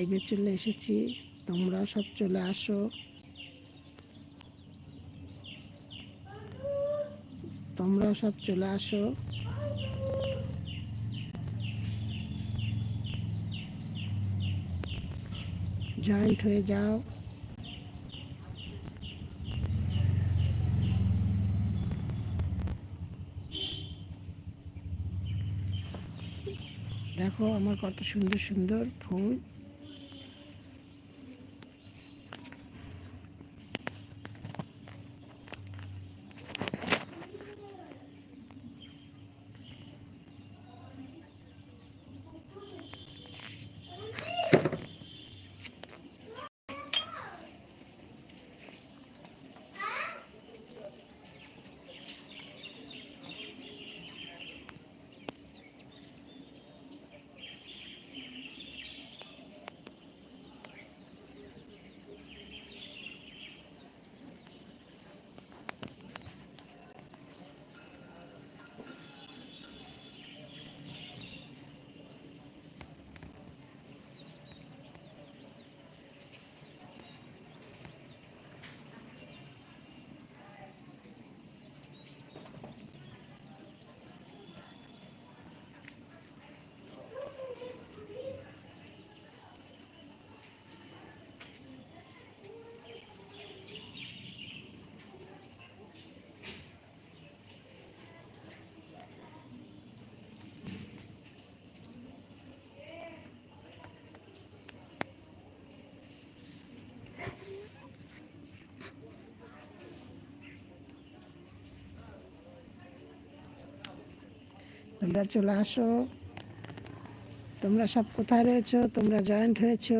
লাইভে চলে এসেছি। তোমরাও সব চলে আসো। তোমরাও সব চলে আসো। জয়েন্ট হয়ে যাও। দেখো আমার কত সুন্দর সুন্দর ফুল। তোমরা চলে আসো। তোমরা সব কোথায় রয়েছো? তোমরা জয়েন্ট হয়েছো।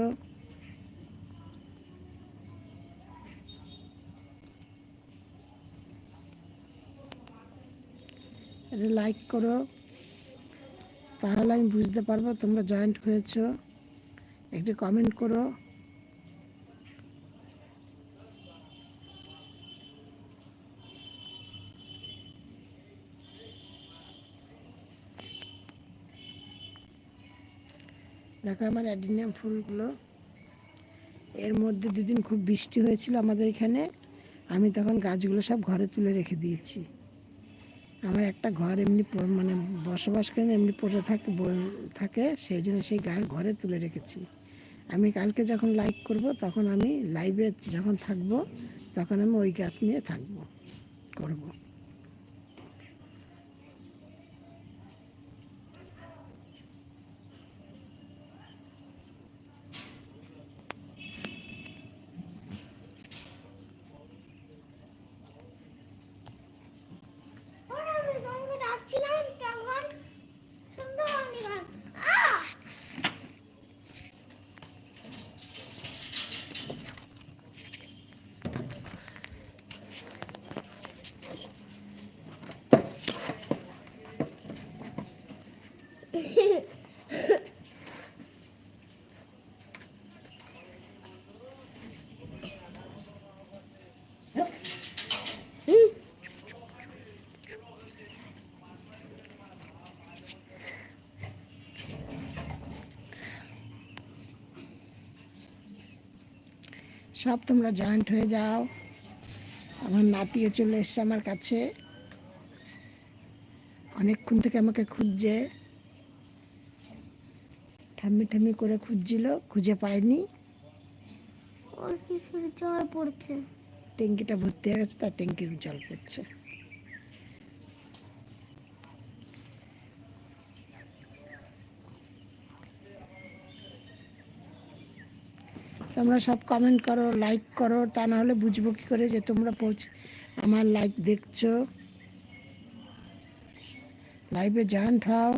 লাইক করো। তাহলে আমি বুঝতে পারব তোমরা জয়েন্ট হয়েছো। একটু কমেন্ট করো। দেখো আমার অ্যাডিনিয়াম ফুলগুলো এর মধ্যে দুদিন খুব বৃষ্টি হয়েছিল আমাদের এখানে। আমি তখন গাছগুলো সব ঘরে তুলে রেখে দিয়েছি। আমার একটা ঘর এমনি মানে বসবাস করে এমনি পড়ে থাকে থাকে, সেই জন্য সেই গাছ ঘরে তুলে রেখেছি। আমি কালকে যখন লাইভ করব, তখন আমি লাইভে যখন থাকব, তখন আমি ওই গাছ নিয়ে থাকব, করব ওরা আমি সঙ্গে ডাকছিলাম তখন সুন্দর অনিবার আহ সব তোমরা জয়েন্ট হয়ে যাও। আমার নাতিও চলে এসছে আমার কাছে। অনেকক্ষণ থেকে আমাকে খুঁজছে। ঠাম্মি ঠাম্মি করে খুঁজছিল খুঁজে পায়নি। ওর কিছু জল পড়ছে। ট্যাঙ্কিটা ভর্তি হয়ে গেছে তার ট্যাঙ্কির জল পড়ছে। তোমরা সব কমেন্ট করো লাইক করো, তা না হলে বুঝব কী করে যে তোমরা পৌঁছ, আমার লাইক দেখছ। লাইভে জয়েন্ট হও।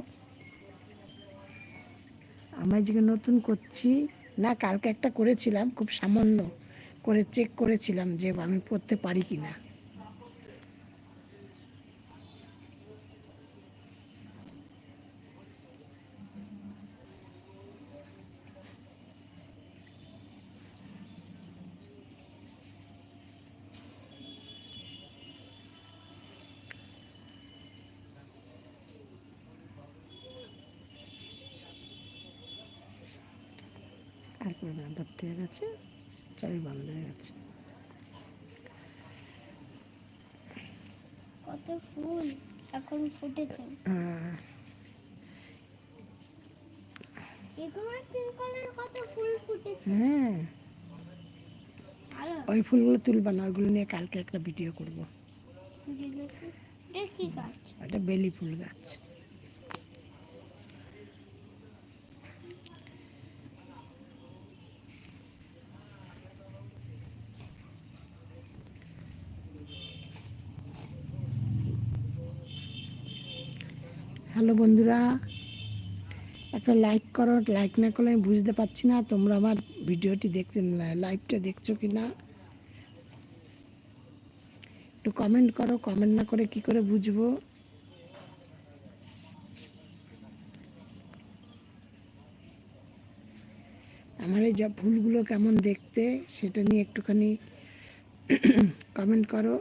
আমি যে নতুন করছি। না, কালকে একটা করেছিলাম, খুব সামান্য করে চেক করেছিলাম যে আমি পড়তে পারি কি না আর আর করবে না ভর্তি হয়ে গেছে চাবি বন্ধ হয়ে গেছে। কত ফুল এখন ফুটেছে। হ্যাঁ, ওই ফুলগুলো তুলবা না ওইগুলো নিয়ে কালকে একটা ভিডিও করব। এটা বেলি ফুল গাছ। হ্যালো বন্ধুরা, একটা লাইক করো লাইক না করলে আমি বুঝতে পারছি না তোমরা আমার ভিডিওটি দেখতে লাইভটা দেখছ কি না। একটু কমেন্ট করো কমেন্ট না করে কি করে বুঝব? আমার এই যা ফুলগুলো কেমন দেখতে, সেটা নিয়ে একটুখানি কমেন্ট করো।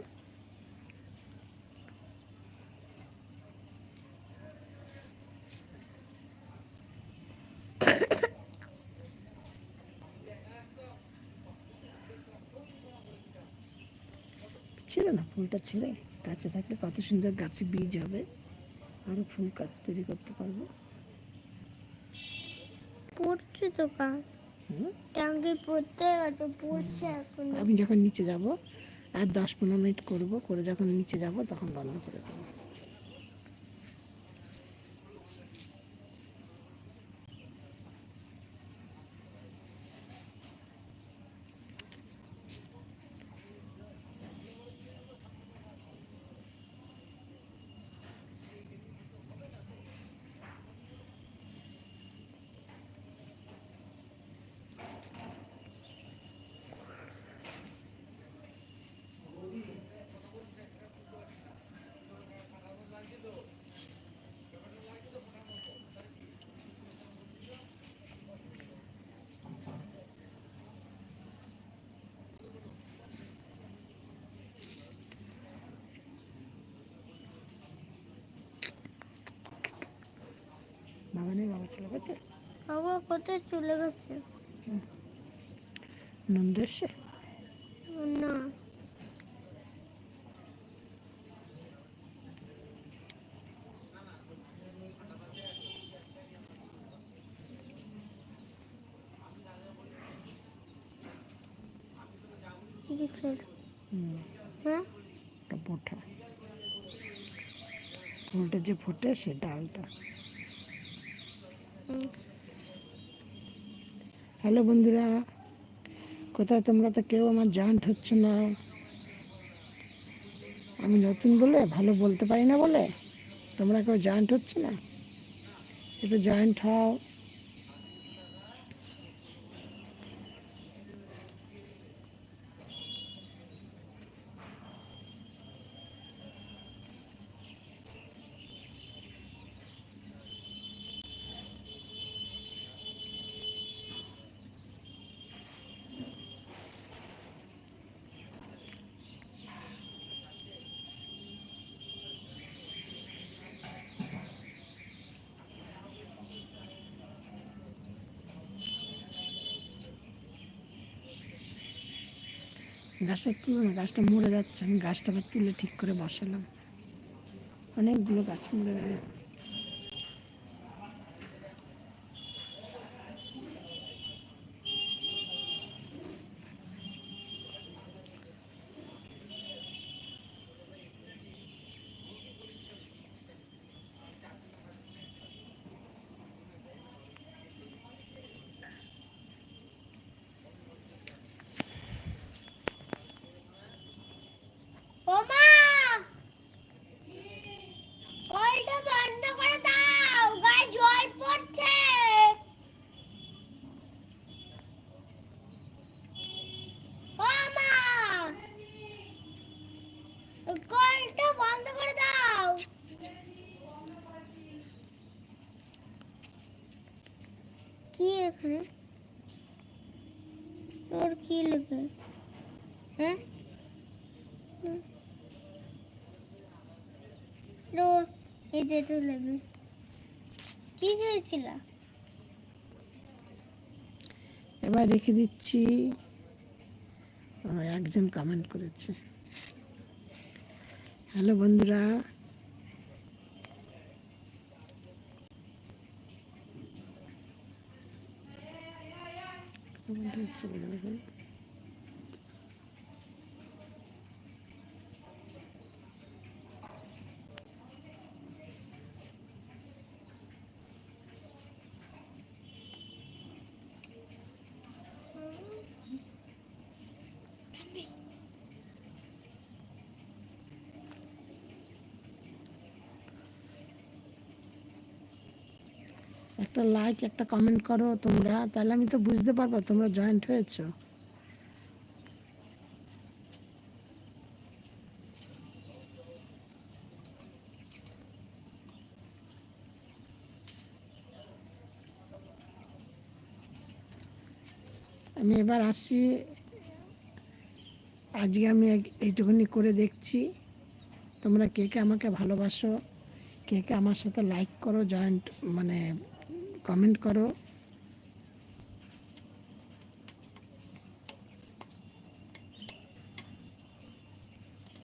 না ফুলটা ছেড়ে গাছে থাকলে কত সুন্দর গাছে বীজ হবে। আরও ফুল গাছ তৈরি করতে পারব। পড়ছে তো গাছ? টাঙ্গি পড়তে গেছে পড়ছে এখন। আমি যখন নিচে যাব আর দশ পনেরো মিনিট করব করে যখন নিচে যাব তখন বন্ধ করে দেবো। বাবা নেই বাবা চলে গেছে? বাবা কোথায় চলে গেছে? নন্দ এসছে? না। হ্যাঁ? ফুলটা যে ফোটে সে ডালটা। হ্যালো বন্ধুরা, কোথায় তোমরা তো কেউ আমার জয়েন্ট হচ্ছে না। আমি নতুন বলে, ভালো বলতে পারি না বলে? তোমরা কেউ জয়েন্ট হচ্ছে না? একটু জয়েন্ট হও গাছটা তুলো না গাছটা মরে যাচ্ছে, আমি গাছটা আবার তুলে ঠিক করে বসালাম। অনেকগুলো গাছ মরে গেল কলটা বন্ধ করে দাও। কি এখানে? ওর কি লেগে? হ্যাঁ? লো এই যে একটু লেগে। কি খেয়েছিল? এবার রেখে দিচ্ছি। ও, একজন কমেন্ট করেছে। হ্যালো বন্ধুরা। comment একটা লাইক একটা কমেন্ট করো তোমরা। তাহলে আমি তো বুঝতে পারব তোমরা জয়েন্ট হয়েছো। আমি এবার আসছি আজকে আমি এইটুকুনি করে দেখছি। তোমরা কে কে আমাকে ভালোবাসো, কে কে আমার সাথে লাইক করো জয়েন্ট মানে কমেন্ট করো